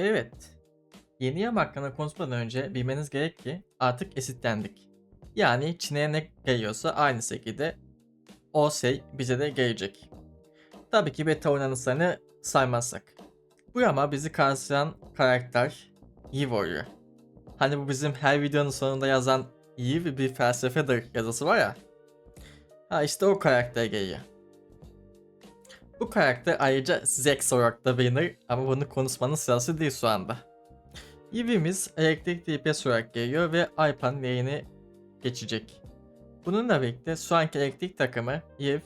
Evet. Yeni yam hakkında konuşmadan önce bilmeniz gerek ki artık esitlendik. Yani Çin'e ne geliyorsa aynı şekilde o şey bize de gelecek. Tabii ki beta oynanışlarını saymazsak. Bu ama bizi karşılayan karakter oluyor. Hani bu bizim her videonun sonunda yazan Eve bir felsefedir yazısı var ya. Ha işte o karakter geliyor. Bu karakter ayrıca Zex olarak da bilinir ama bunu konuşmanın sırası değil şu anda. Eve'imiz elektrik DPS olarak geliyor ve Alpan yayını geçecek. Bununla birlikte şu anki elektrik takımı Eve,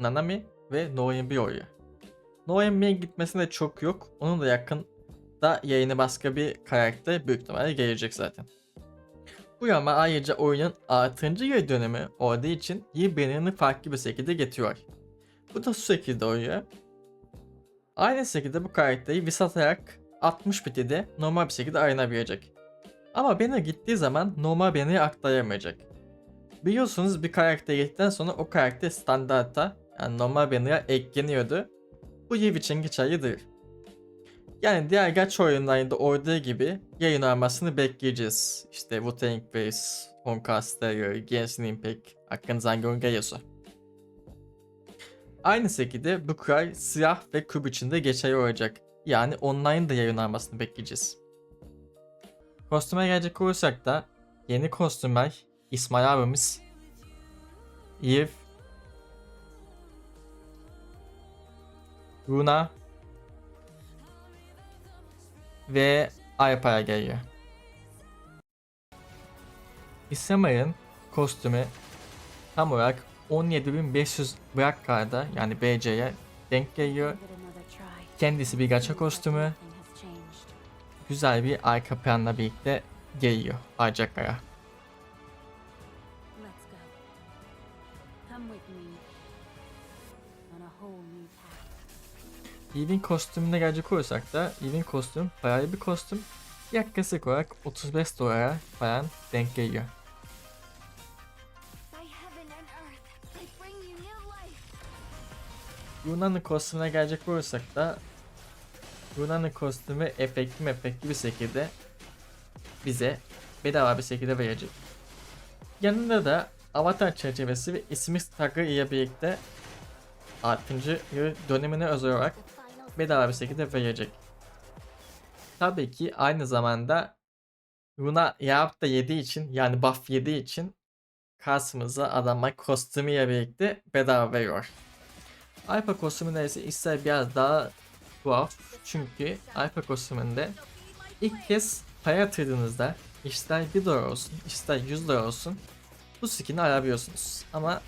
Nanami ve Noembi oluyor. Noembi'ye gitmesine çok yok. Onun da yakın da yayını başka bir karakter büyük ihtimalle gelecek zaten. Bu ama ayrıca oyunun 6. yıl dönemi olduğu için birini farklı bir şekilde getiriyor. Bu da şu şekilde oluyor. Aynı şekilde bu karakteri visatarak 60 bitide normal bir şekilde arayınabilecek. Ama banner gittiği zaman normal banner'ı aktaramayacak. Biliyorsunuz bir karakter gittikten sonra o karakter standarta yani normal banner'a ekleniyordu. Bu yıl için geçerlidir. Yani diğer geç oyunlarında olduğu gibi yayın armasını bekleyeceğiz. İşte Wu-Tang Base, Honka Stereo, Genshin Impact, aklınıza hangi oyun geliyorsa. Aynı şekilde bu kural siyah ve küp içinde geçerli olacak. Yani online da yayınlanmasını bekleyeceğiz. Kostüme gelecek olursak da yeni kostümler İsmail abimiz, Eve, Runa ve Alpa'ya geliyor. İsmail'in kostümü tam olarak 17.500 bırak karda yani BC'ye denk geliyor. Kendisi bir gacha kostümü. Güzel bir arka planla birlikte geliyor Bacaklara. Eve'in kostümüne gelecek olursak da Eve'in kostüm bayağı bir kostüm. Yaklaşık olarak 35 dolara falan denk geliyor. Runa'nın kostümüne gelecek olursak da Runa'nın kostümü efektif efektif bir şekilde bize bedava bir şekilde verecek. Yanında da avatar çerçevesi ve ismi tagı ile birlikte 6. yıl dönemine özel olarak bedava bir şekilde verecek. Tabii ki aynı zamanda Runa Yahap da yediği için yani buff yediği için karşımıza adamlar kostümüyle birlikte bedava veriyor. Alpha kostümü neyse ister biraz daha tuhaf. Çünkü Alpha kostümünde ilk kez para yatırdığınızda ister 1 dolar olsun ister 100 dolar olsun bu skin'i alabiliyorsunuz. Ama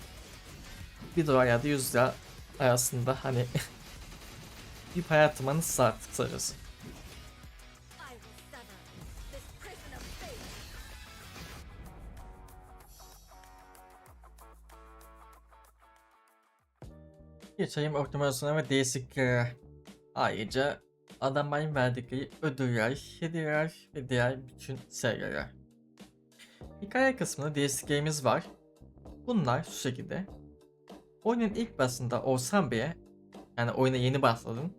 1 dolar ya da 100 lira arasında hani bir para yatırmanız şart kısacası. Geçeyim optimizasyona ve değişikliklere. Ayrıca adamların verdikleri ödüller, hediyeler ve diğer bütün şeylere. Hikaye kısmında değişikliklerimiz var. Bunlar şu şekilde. Oyunun ilk başında olsan bile, yani oyuna yeni başladın.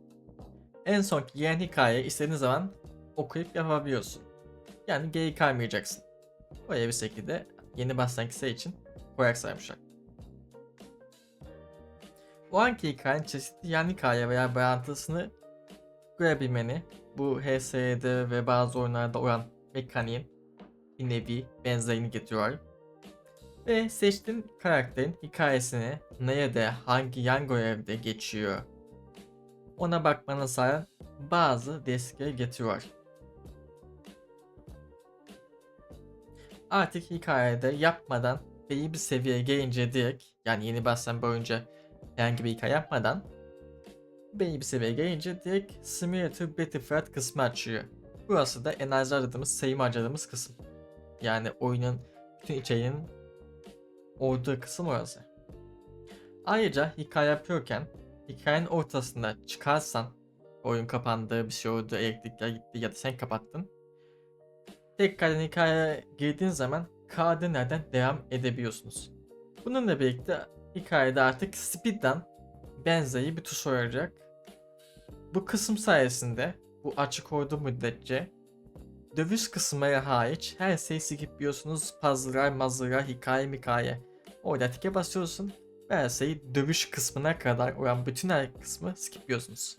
En sonki yeni hikayeyi istediğin zaman okuyup yapabiliyorsun. Yani geri kaymayacaksın. Böyle bir şekilde yeni kişi için koyak saymışlar. O anki hikayenin çeşitli yan hikaye veya bağlantısını görebilmeni, bu HS'de ve bazı oyunlarda olan mekaniğin bir nevi benzerini getiriyor. Ve seçtiğin karakterin hikayesini nerede, hangi yan görevde geçiyor ona bakmanı sağlayan bazı destekler getiriyor. Artık hikayede yapmadan belli bir seviyeye gelince direkt yani yeni başlayan boyunca herhangi bir hikaye yapmadan belli bir seviyeye gelince direkt Simulator Battlefield kısmı açıyor. Burası da enerji aradığımız, sayım harcadığımız kısım. Yani oyunun bütün içeriğinin olduğu kısım orası. Ayrıca hikaye yapıyorken hikayenin ortasında çıkarsan oyun kapandı, bir şey oldu, elektrikler gitti ya da sen kapattın. Tekrardan hikayeye girdiğin zaman kağıda nereden devam edebiliyorsunuz. Bununla birlikte hikayede artık speedrun benzeri bir tuş olacak. Bu kısım sayesinde bu açık olduğu müddetçe dövüş kısımları hariç her şeyi skipliyorsunuz. Puzzle'lar, mazılar, hikaye mikaye. Orada tike basıyorsun ve her şeyi dövüş kısmına kadar olan bütün her kısmı skipliyorsunuz.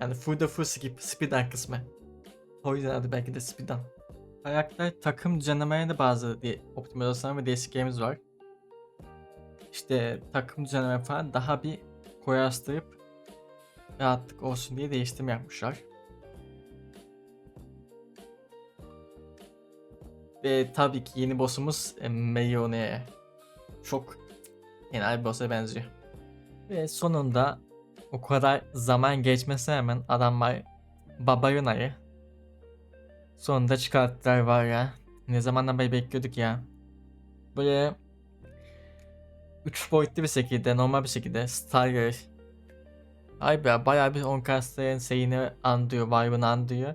Yani full da full skip, speedrun kısmı. O yüzden adı belki de speedrun. Karakter takım düzenlemelerinde bazı di- optimizasyonlar ve değişikliklerimiz var. İşte takım düzenleme falan daha bir koyastırıp rahatlık olsun diye değiştirme yapmışlar. Ve tabii ki yeni boss'umuz e, Mayone. Çok genel bir boss'a benziyor. Ve sonunda o kadar zaman geçmesine rağmen adamlar Baba Yuna'yı sonunda çıkarttılar var ya. Ne zamandan beri bekliyorduk ya. Böyle 3 boyutlu bir şekilde, normal bir şekilde Starger Ay be bayağı bir Onkastler'ın şeyini andıyor, vibe'ını andıyor.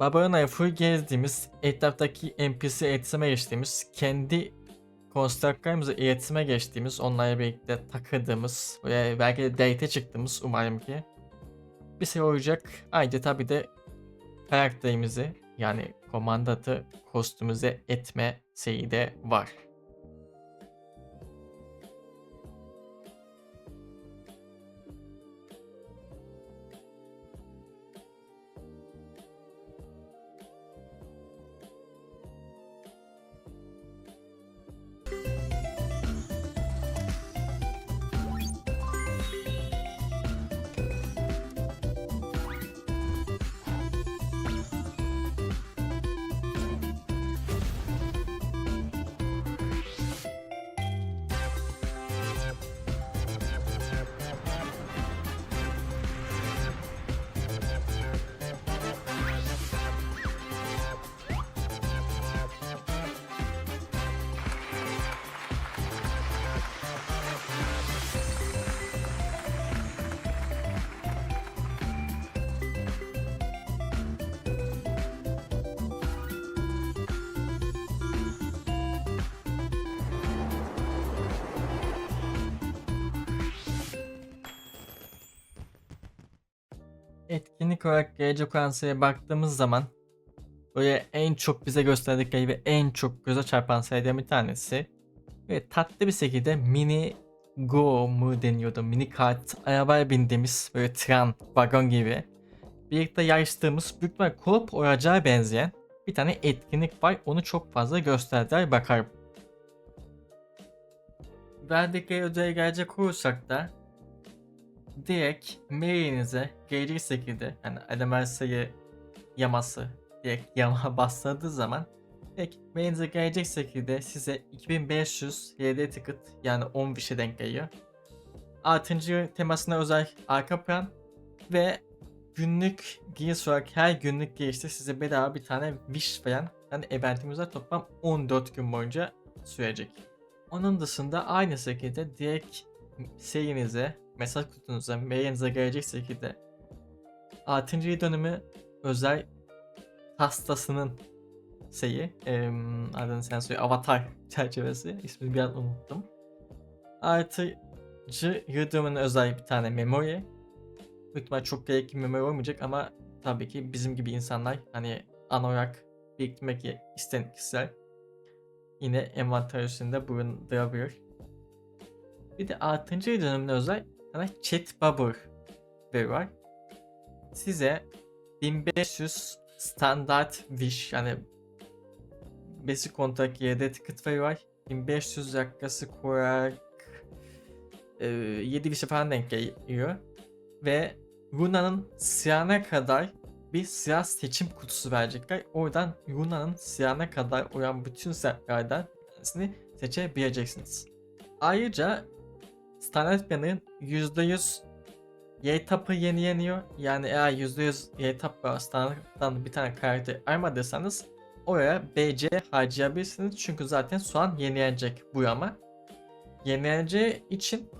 Babarona'ya full gezdiğimiz, etraftaki NPC iletişime geçtiğimiz, kendi konstruktörlerimize iletişime geçtiğimiz, onlarla birlikte takıldığımız ve belki de date çıktığımız umarım ki bir şey olacak. Ayrıca tabi de karakterimizi yani komandatı kostümüze etme şeyi de var. Etkinlik olarak gelecek olan sayıya baktığımız zaman böyle en çok bize gösterdikleri ve en çok göze çarpan sayıdan bir tanesi. Ve tatlı bir şekilde mini go mu deniyordu mini kart arabaya bindiğimiz böyle tren vagon gibi. Birlikte yarıştığımız büyük bir kulüp olacağı benzeyen bir tane etkinlik var. Onu çok fazla gösterdiler bakarım. Verdikleri ödeye gelecek olursak da direkt mailinize gelecek şekilde yani elemer sayı yaması direkt yama bastırdığı zaman direkt mailinize gelecek şekilde size 2500 YD ticket yani 10 fişe denk geliyor. Artıncı temasına özel arka plan ve günlük giriş olarak her günlük girişte size bedava bir tane wish veren yani eventimiz var toplam 14 gün boyunca sürecek. Onun dışında aynı şekilde direkt şeyinize, mesaj kutunuza, mailinize gelecek şekilde 6. dönümü özel hastasının şeyi, em, adını sen söyle, avatar çerçevesi, ismini bir an unuttum. Artıcı yıldönümüne özel bir tane memori. Büyük çok gerekli memori olmayacak ama tabii ki bizim gibi insanlar hani ana olarak biriktirmek isteyen kişiler yine envanter üstünde bulundurabilir. Bir de 6. dönemine özel sana chat bubble veri var. Size 1500 standart wish yani basic kontrak yerde ticket var. 1500 yaklaşık olarak e, 7 wish falan denk geliyor. Ve Luna'nın siyahına kadar bir siyah seçim kutusu verecekler. Oradan Luna'nın siyahına kadar olan bütün setlerden seçebileceksiniz. Ayrıca standart planın %100 Y-Tap'ı yeni yeniyor. Yani eğer %100 Y-Tap ve standarttan bir tane karakter almadıysanız oraya BC harcayabilirsiniz. Çünkü zaten şu an yenilenecek bu yama. Yenileneceği için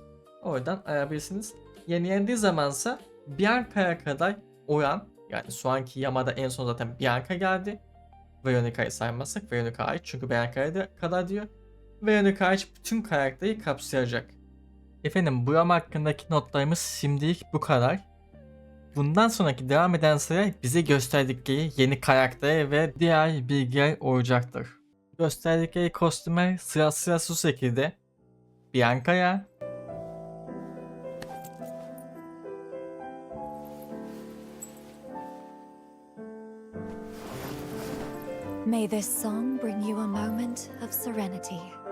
oradan alabilirsiniz. Yenilendiği zamansa Bianca'ya kadar oran yani şu anki yamada en son zaten Bianca geldi. Veronica'yı saymazsak Veronica ait çünkü Bianca'ya da kadar diyor. Veronica hariç bütün karakteri kapsayacak. Efendim bu yama hakkındaki notlarımız şimdilik bu kadar. Bundan sonraki devam eden sıra bize gösterdikleri yeni karakter ve diğer bilgiler olacaktır. Gösterdikleri kostümler sıra sıra şu şekilde. Bianca'ya, May this song bring you a moment of serenity.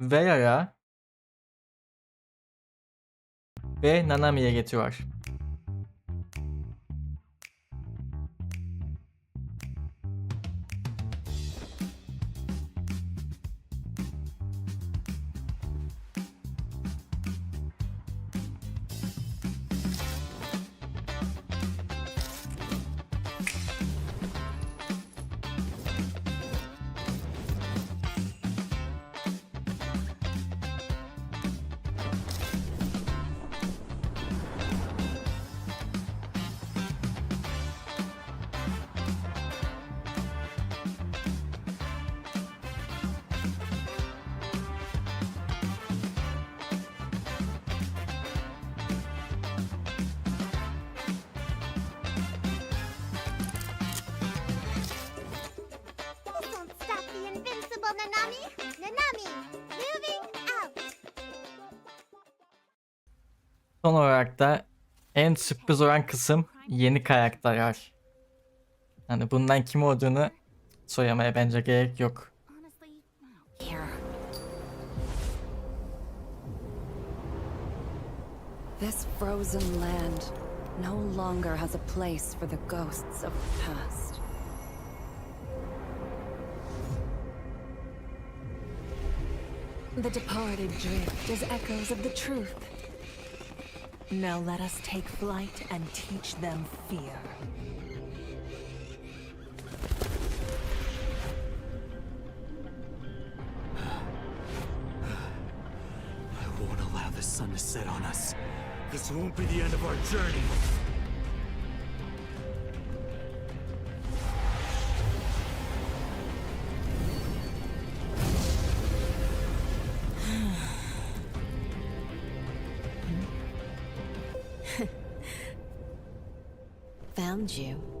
Veya'ya ve Nanami'ye getiriyor. Son olarak da en sürpriz olan kısım yeni karakterler. Hani bundan kim olduğunu söylemeye bence gerek yok. This frozen land no longer has a place for the ghosts of the past. The departed drift as echoes of the truth. Now let us take flight and teach them fear. I won't allow the sun to set on us. This won't be the end of our journey. Found you.